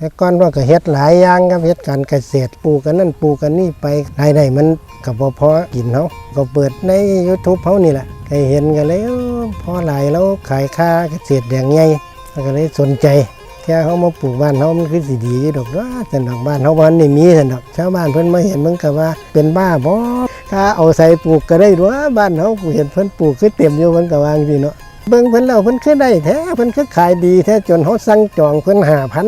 แต่ก่อนว่าก็เฮ็ดหลายอย่างครับเฮ็ดการเกษตรปลูกกันนั่นปลูกกันนี่ไปรายได้มันก็บพอกินเฮาก็เปิดใน YouTube เฮานี่แหละให้เห็นกันเลยเออพอหลายแล้วขายค่าเกษตรอย่างใหญ่ก็เลยสนใจแค่เขามาปลูกบ้านเขามันคือสิดีดอกว่าแต่ดอกบ้านเขาบ้านนี่มีแต่ดอกชาวบ้านเพิ่นมาเห็นมันก็ว่าเป็นบ้าบ่ถ้าเอาใส่ปลูกก็ได้ด้วยบ้านเขาเห็นเพิ่นปลูกคือเต็มอยู่มันก็วางสิเนาะเบิ่งเพิ่นแล้วเพิ่นคือได้แท้เพิ่นคือขายดีแท้จนเขาสั่งจองเพิ่น5,000เพิ่น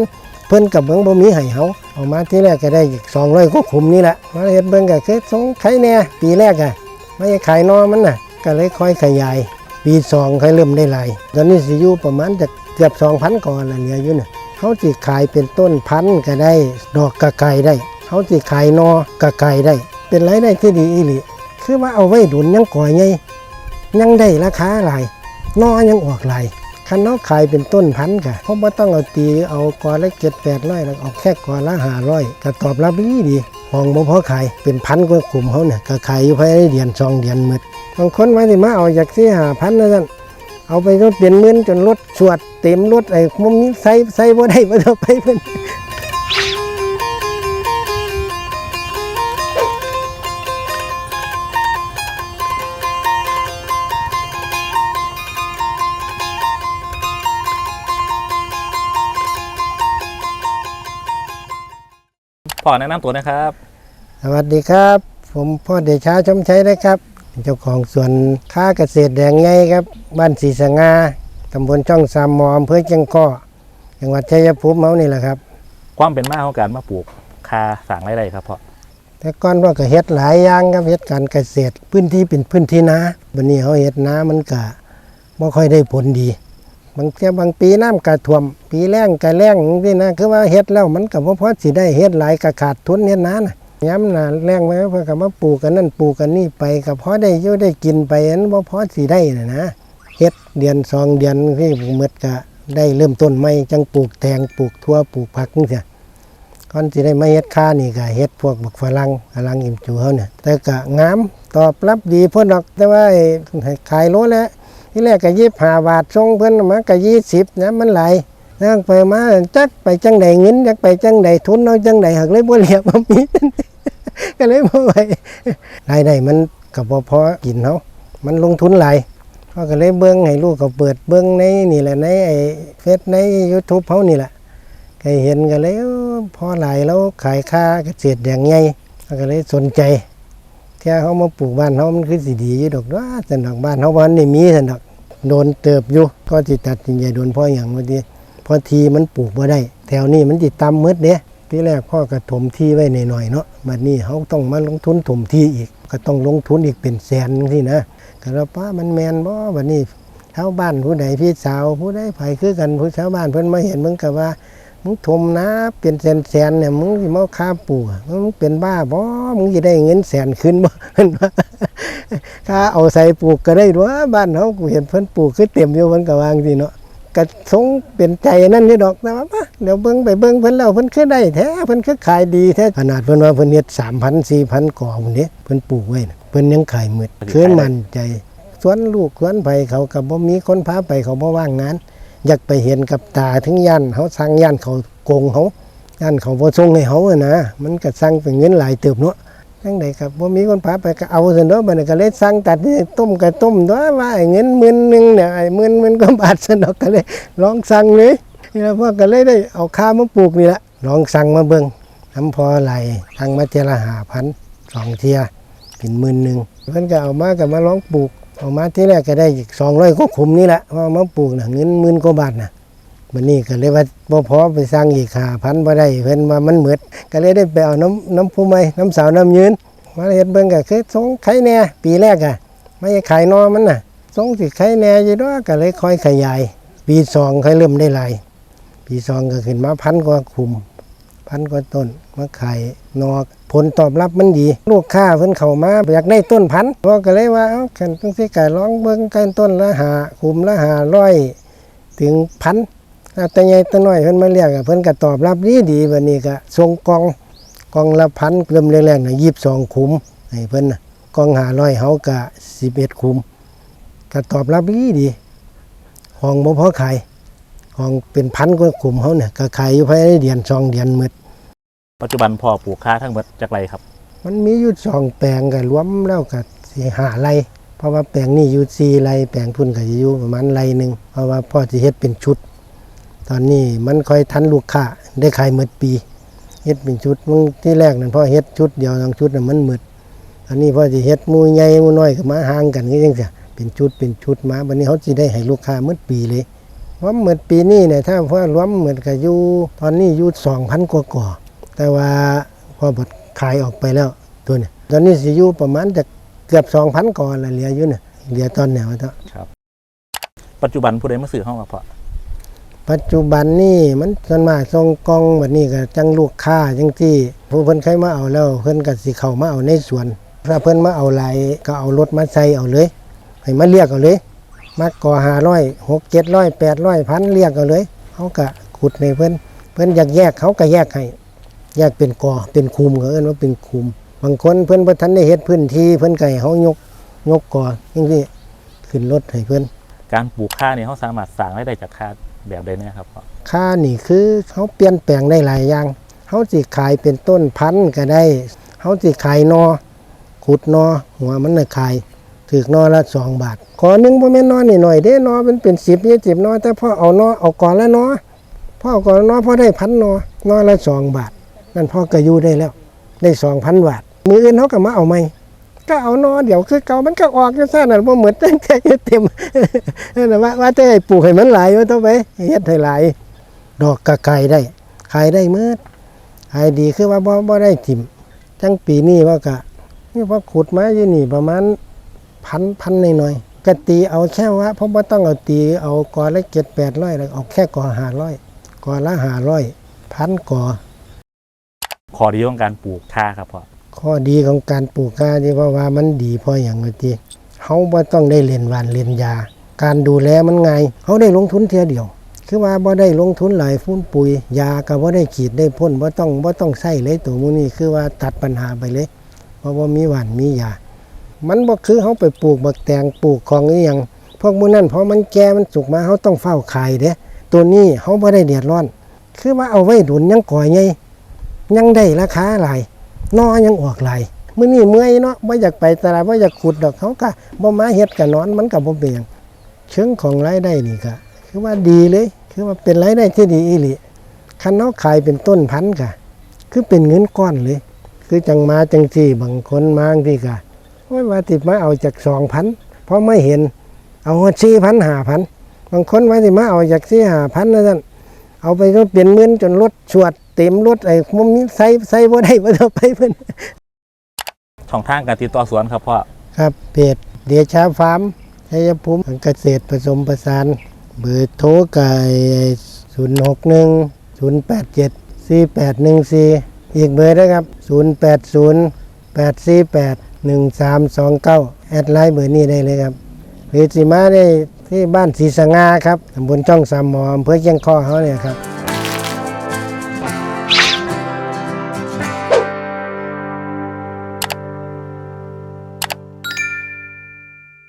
พิ่นกับเบิ่งบ่มีให้เฮาเอามาที่แรกก็ได้อีก200กว่าขุมนี่แหละมาเฮ็ดเบิ่งก็คือสงไข่แน่ปีแรกอะไม่ขายนอมันน่ะ ก็เลยค่อยขยาย ปีสองค่อยเริ่มได้หลายตอนนี้สิอยู่ประมาณจะเกือบ2,000ก่อนละเหลืออยู่น่ะเขาสิขายเป็นต้นพันก็ได้ ดอกกะไก่ได้เขาสิขายนอกะไก่ได้ เป็นไรายได้ที่ดีอีหลีคือว่าเอาไว้ดุนยังก่อยไงยังได้ราคาหลายนอยังออกหลาย คันเขาขายเป็นต้นพันค่ะเพราะว่าต้องเอาตีเอากอละเจ็ดแปดร้อยแล้วเอาแค่กอละห้าร้อยก็ตอบรับดีดีห้องบ่พอขายเป็นพันกว่ากลุ่มเขาเนี่ยก็ขายอยู่ภายในเดือนสองเดือนหมดบางคนว่าสิมาเอาจากที่หาพันนะท่านเอาไปรถเปลี่ยนเงินจนรถสวดเต็มรถไอ้มุมนี้ใส่ใส่บ่ได้บ่ต้องไปเพิ่น พ่อแนะนำตัวนะครับ สวัสดีครับ ผมพ่อเดชาชมชัยนะครับเป็นเจ้าของสวนค้าเกษตรแดงใหญ่ครับ บ้านศรีสงาตำบลช่องสามหมออำเภอเชียงข้อจังหวัดชัยภูมิเฮานี่แหละครับ ความเป็นมาของการมาปลูกคาสั่งไรไรครับพ่อแต่ก่อนว่าก็เฮ็ดหลายอย่างครับเฮ็ดการเกษตร พื้นที่เป็นพื้นที่นาบัดนี้เฮาเฮ็ดนามันก็บ่ค่อยได้ผลดี บางเทียบางปีน้ำก็ท่วม ปีแล้งก็แล้งนี่นะคือว่าเฮ็ดแล้วมันก็บ่พอสิได้เฮ็ดหลายก็ขาดทุนเฮ็ดนานะย้ำน่ะแล้งไว้เพิ่นก็มาปลูกกันนั่นปลูกกันนี่ไปก็พอได้ยู่ได้กินไปอันบ่พอสิได้นะนะเฮ็ดเดือนสองเดือนที่หมดก็ได้เริ่มต้นใหม่จังปลูกแตงปลูกทั่วปลูกผักจังซี่ก่อนสิได้มาเฮ็ดค้านี่ก็เฮ็ดพวกบักฝรั่งฝรั่งอิ่มจูเฮาเนี่ยแต่ก็งามตอบรับดีเพิ่นดอกแต่ว่าขายโลแล้ว ที่แรกก็25บาทส่งเพิ่นมาก็20นะมันหลนั่งไปมาจักไปจังใดเงินจักไปจังใดทุนเอาจังใดหักเลยบ่เหลียบมีก็เลยบ่ไหวรายได้มันก็บ่พอกินเฮามันลงทุนหลายเขาก็เลยเบิ่งให้ลูกก็เปิดเบิ่งในนี่แหละในไอ้เฟซใน YouTube เฮานี่แหละก็เห็นกันเลยเออพอหลายแล้วขายค่าเกษตรอย่างไงก็เลยสนใจ แค่เขามาปลูกบ้านเขามันคือสิดีอยู่ดอกว่าแต่ดอกบ้านเขาบ้านนี่มีแต่ดอกโดนเติบอยู่ก็จิตัดสินใจโดนพ่ออย่างว่าทีพอทีมันปลูกบ่ได้ แถวนี้มันติดตำมืดเด้ที่แรกพ่อก็ถมที่ไว้หน่อยๆเนาะบัดนี้เขาต้องมาลงทุนถมที่อีก ก็ต้องลงทุนอีกเป็นแสนที่นะก็แล้วป้ามันแมนบ่บัดนี้ชาวบ้านผู้ใดพี่สาวผู้ใดไผคือกันผู้ชาวบ้านเพิ่นมาเห็นมึงก็ว่า มึงทมนะเป็นแสนแสนๆเนี่ยมึงสิมาค่าปลูกอะมึงเป็นบ้าบ่มึงจะได้เงินแสนขึ้นบ่เห็นว่าค่าเอาใส่ปลูกก็ได้ด้วยบ้านเฮากูเห็นเพิ่นปลูกคือเต็มอยู่มันก็วางสิเนาะก็สงเป็นใจนั่นนี่ดอกแต่ว่ามาเดี๋ยวเบิ่งไปเบิ่งเพิ่นแล้วเพิ่นคือได้แท้เพิ่นคือขายดีแท้ขนาดเพิ่นว่าเพิ่นเฮ็ด3,000 4,000ก่อพุ่นนี้เพิ่นปลูกไว้น่ะเพิ่นยังขายหมดคือมั่นใจสวนลูกสวนไผเขาก็บ่มีคนพาไปเขาบ่ว่างงาน อยากไปเห็นกับตาถึงยันเขาสั่งยันเขาโกงเขายันเขาบ่ส่งให้เขาอะนะมันก็สั่งเป็นเงินหลายเติบเนาะทั้งใดครับบ่ามีคนพาไปก็เอาซั่นเนาะบันก็เลยสั่งตัดต้มก็ต้มตัวว่าเงินหมื่นหนึ่งเนี่ยไอ้หมื่นหมื่นกว่าบาทซั่นเนาะก็เลยลองสั่งเลยนี่แล้วพ่อก็เลยได้เอาข้าวมาปลูกนี่ละลองสั่งมาเบิ่งน้ำพอไหลสั่งมาเทยละ5,000สองเทียเป็นหมื่นหนึ่งเพิ่อนก็เอามาก็มาลองปลูก เอามาที่แรกก็ได้อีก200ก็ขุมนี่แหละพอมาปลูกน่ะเงินหมื่นกว่าบาทนะมันนี่ก็เลยว่าบ่พอไปสร้างอีกหาพันบ่ได้เพิ่นว่ามันเหมือดก็เลยได้ไปเอาน้ำน้ำผู้ใหม่น้ำสาวน้ำยืนมาเฮ็ดเบิ่งก็คือสงไข่แน่ปีแรกอะไม่ใช่ขายนอมันน่ะสงสิไข่แน่อยู่ด้วยก็เลยค่อยขยาย ปีสองค่อยเริ่มได้หลายปีสองก็ขึ้นมาพันกว่าคุม พันกว่าต้นมาขายนอกผลตอบรับมันดี ลูกค้าเพิ่นเข้ามาอยากได้ต้นพันธุ์พอก็เลยว่าเอ้าคันจังซี่ก็ลองเบิ่งกันต้นละหาคุมละหาร้อยถึงพันเอาแต่ใหญ่แต่น้อยเพิ่นมาเรียกอะเพิ่นก็ตอบรับดีดีบัดนี้ก็ส่งกองกองละพันเริ่มแรกๆน่ะ22ขุมให้เพิ่นน่ะกล่อง500เฮาก็11ขุมก็ตอบรับดีดีห้องบ่พอขายห้องเป็นพันกว่าขุมเขาเนี่ยก็ขายอยู่ภายในเดือนสองเดือนหมด ปัจจุบันพ่อปลูกค่าทั้งหมดจากไรครับ มันมีอยู่สองแปลงก็รวมแล้วก็สี่หาไรเพราะว่าแปลงนี้อยู่สี่ไรแปลงพุ่นก็จะอยู่ประมาณไรหนึ่งเพราะว่าพ่อจะเฮ็ดเป็นชุด ตอนนี้มันค่อยทันลูกค้าได้ขายหมดปีเฮ็ดเป็นชุดมึงที่แรกนั่นพ่อเฮ็ดชุดเดียวทั้งชุดน่ะมันหมดอันนี้พ่อจะเฮ็ดมูใหญ่มูน้อยก็มาห่างกันก็จังซี่เป็นชุดเป็นชุดมาบัดนี้เขาสิได้ให้ลูกค้าหมดปีเลยว่าเหมือนปีนี้เนี่ยถ้าพ่อรวมเหมือนกับอยู่ตอนนี้อยู่สองพันกว่าก่อ แต่ว่าพอบดขายออกไปแล้วตัวเนี่ยตอนนี้สิอยู่ประมาณจะเกือบสองพันก่อละเหลืออยู่เนี่ยเหลือตอนแนวเท่าปัจจุบันผู้ใดมาซื้อห้องกับพ่อปัจจุบันนี่มันส่วนมากทรงกองแบบนี้ก็จังลูกค้าจังที่ผู้เพิ่นเคยมาเอาแล้ว เพิ่นก็สิเข้ามาเอาในสวนถ้าเพิ่นมาเอาหลายก็เอารถมาใส่เอาเลยให้มาเรียกเอาเลยมากก่อห้าร้อยหกเจ็ดร้อยแปดร้อยพันเรียกเอาเลยเขาก็ขุดในเพิ่นเพิ่นอยากแยกเขาก็แยกให้ แยกเป็นกอเป็นคุมเขาเอิ้นว่าเป็นคุม บางคนเพิ่อนบ่ทันได้เฮ็ดพื้นที่เพิ่อนไก็ให้เขายกยกกอจังซี่ขึ้นรถให้เพิ่อนการปลูกค่าเนี่ยเขาสามารถสั่งรายได้จากค่าแบบใดเนี่ยครับพ่อค่านี่คือเขาเปลี่ยนแปลงได้หลายอย่างเขาสิขายเป็นต้นพันธุ์ก็ได้เขาสิขายนอขุดนอหัวมันน่ะขายถึกนอละสองบาทกอหนึงบ่อแม่นอนี่หน่อยเด้นอมันเป็นสิบยี่สิบนอแต่พ่อเอานอเอากอละนอพ่อเอากอละนอพ่อได้พันนอนอละสองบาท นั่นพ่อก็อยู่ได้แล้ว ได้สองพันบาทมืออื่นเขาก็มาเอาใหม่ก็เอานอเดี๋ยวคือเก่ามันก็ออกจังซั่นน่ะบ่าเหมือนตั้งแต่เต็มนั่นน่ะว่าว่าแต่ให้ปลูกให้มันหลายว่าต้องไปเฮ็ดให้หลายดอกก็ขายได้ขายได้เมื่อขายดีคือว่าบ่บ่ได้ทิมจังปีนี้ว่าก็นี่พอขุดมาอยู่นี่ประมาณพันพันหน่อยๆก็ตีเอาแค่ว่าเพราะว่าต้องเอาตีเอากอละเจ็ดแปดร้อยแล้วเอาแค่กอห้าร้อยกอละห้าร้อยพันกอ ข้อดีของการปลูกค่าครับพ่อข้อดีของการปลูกกาที่ว่าว่ามันดีพราะอย่างว่าที่เฮาบ่ต้องได้เล่นหวานเล่นยา การดูแลมันไงเฮาได้ลงทุนเทียเดียว คือว่าบ่ได้ลงทุนหลายฟุ้นปุ๋ยยาก็บ่ได้ฉีดได้พ่นบ่ต้องบ่ต้องใช้เลยตัวมื้อนี้คือว่าตัดปัญหาไปเลย เพราะว่ามีหวานมียา มันบ่คือเฮาไปปลูกบักแตงปลูกของอีหยังพวกมื้อนั้นพอมันแก่มันสุกมาเฮาต้องเฝ้าขายเด้ตัวนี้เฮาบ่ได้เดือดร้อน คือว่าเอาไว้ดุนยังก่อยใหญ่ ยังได้ราคาหลายนอยังออกหลายมื้อนี้เมื่อยเนาะบ่อยากไปตลาดบ่อยากขุดดอกเขาก็บ่มาเฮ็ดก็นอนมันก็บ่เป็นหยังเชิงของรายได้นี่ก็คือว่าดีเลย คือว่าเป็นรายได้ที่ดีอีหลีคันเฮาขายเป็นต้นพันก็คือเป็นเงินก้อนเลย คือจังมาจังที่บางคนมาที่ก็โอ้ยว่าติดมาเอาจาก2,000พอไม่เห็น เอา4,000 5,000บางคนว่าสิมาเอาจาก4 5,000นั่นซั่นเอาไปจนเป็นหมื่นจนรถชวด เต็มรถไอ้มุมนี้ใส่ใส่บ่ได้บ่ต้องไปเพิ่นช่องทางการติดต่อสวนครับพ่อครับเพจเดชาฟาร์มชัยภูมิเกษตรผสมประสาน เบอร์โทรไก่ศูนย์หกหนึ่งศูนย์แปดเจ็ดสี่แปดหนึ่งสี่อีกเบอร์นะครับศูนย์แปดศูนย์แปดสี่แปดหนึ่งสามสองเก้าแอดไลน์เบอร์นี้ได้เลยครับหรือสิมาได้ที่บ้านศรีสง่าครับตำบลช่องสามหมออำเภอเชียงคอเขาเนี่ยครับ